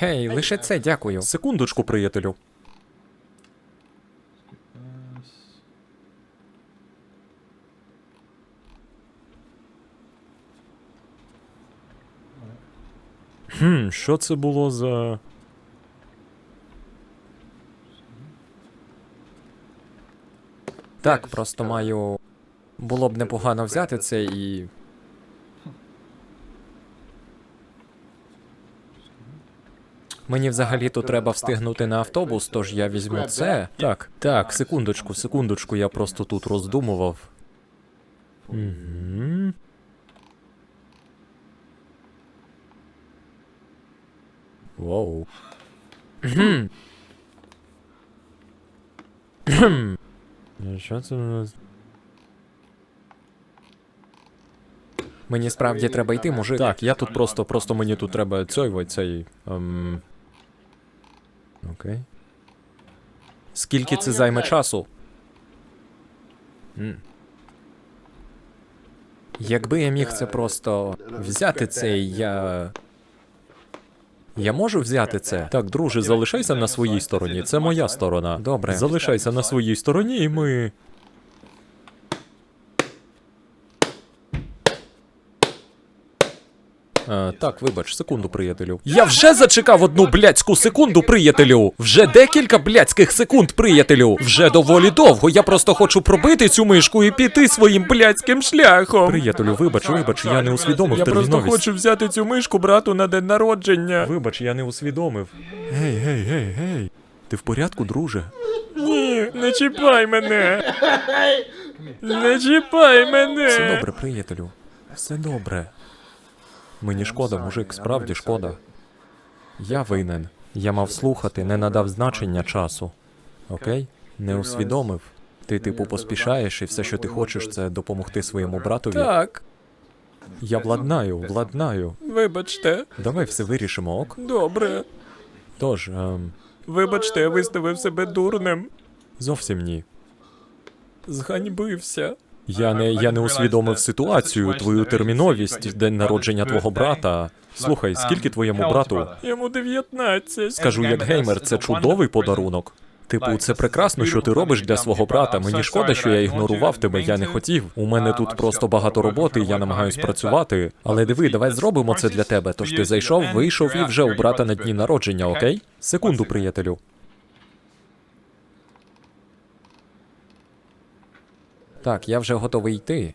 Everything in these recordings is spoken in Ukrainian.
Гей, лише це дякую. Секундочку, приятелю. Хм, що це було за. Так, просто маю. Було б непогано взяти це і. Мені взагалі-то треба встигнути на автобус, тож я візьму це. Так, так, секундочку, секундочку, я просто тут роздумував. Угу. Воу. Що це у нас? Мені справді треба йти, мужик. Так, я тут просто, просто мені тут треба цей цей. Ем... Окей. Скільки це займе часу? М. Якби я міг це просто взяти це, я. Я можу взяти це? Так, друже, залишайся на своїй стороні. Це моя сторона. Добре. Залишайся на своїй стороні, і ми. А, так, вибач, секунду, приятелю. Я вже зачекав одну блядську секунду, приятелю. Вже декілька блядських секунд, приятелю. Вже доволі довго. Я просто хочу пробити цю мишку і піти своїм блядським шляхом. Приятелю, вибач, вибач, я не усвідомив Я просто хочу взяти цю мишку брату на день народження. Вибач, я не усвідомив. Гей, гей, гей, гей. Ти в порядку, друже? Ні, не чіпай мене. Не чіпай мене. Все добре, приятелю. Все добре. Мені шкода, мужик, справді шкода. Я винен. Я мав слухати, не надав значення часу. Окей? Не усвідомив. Ти, типу, поспішаєш, і все, що ти хочеш, це допомогти своєму братові. Так, Я владнаю, владнаю. вибачте. Давай все вирішимо, ок? Добре. Тож, ем, Вибачте, я виставив себе дурним. зовсім ні. Зганьбився. Я не, я не усвідомив ситуацію, твою терміновість, день народження твого брата. Слухай, скільки твоєму брату? Йому 19. Скажу як геймер, це чудовий подарунок. Типу, це прекрасно, що ти робиш для свого брата. Мені шкода, що я ігнорував тебе, я не хотів. У мене тут просто багато роботи, я намагаюсь працювати. Але диви, давай зробимо це для тебе. Тож ти зайшов, вийшов і вже у брата на дні народження, окей? Секунду, приятелю. Так, я вже готовий йти.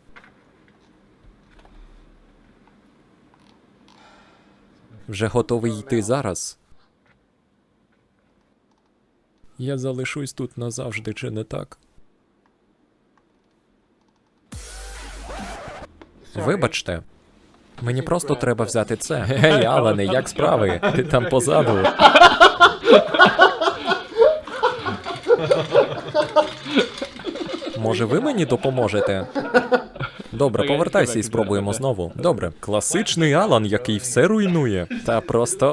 Вже готовий йти зараз. Я залишусь тут назавжди, чи не так? Вибачте. Мені просто треба взяти це. Гей, Алане, як справи? Ти там позаду. Може, ви мені допоможете? Добре, повертайся і спробуємо знову. Добре. Класичний Алан, який все руйнує. Та просто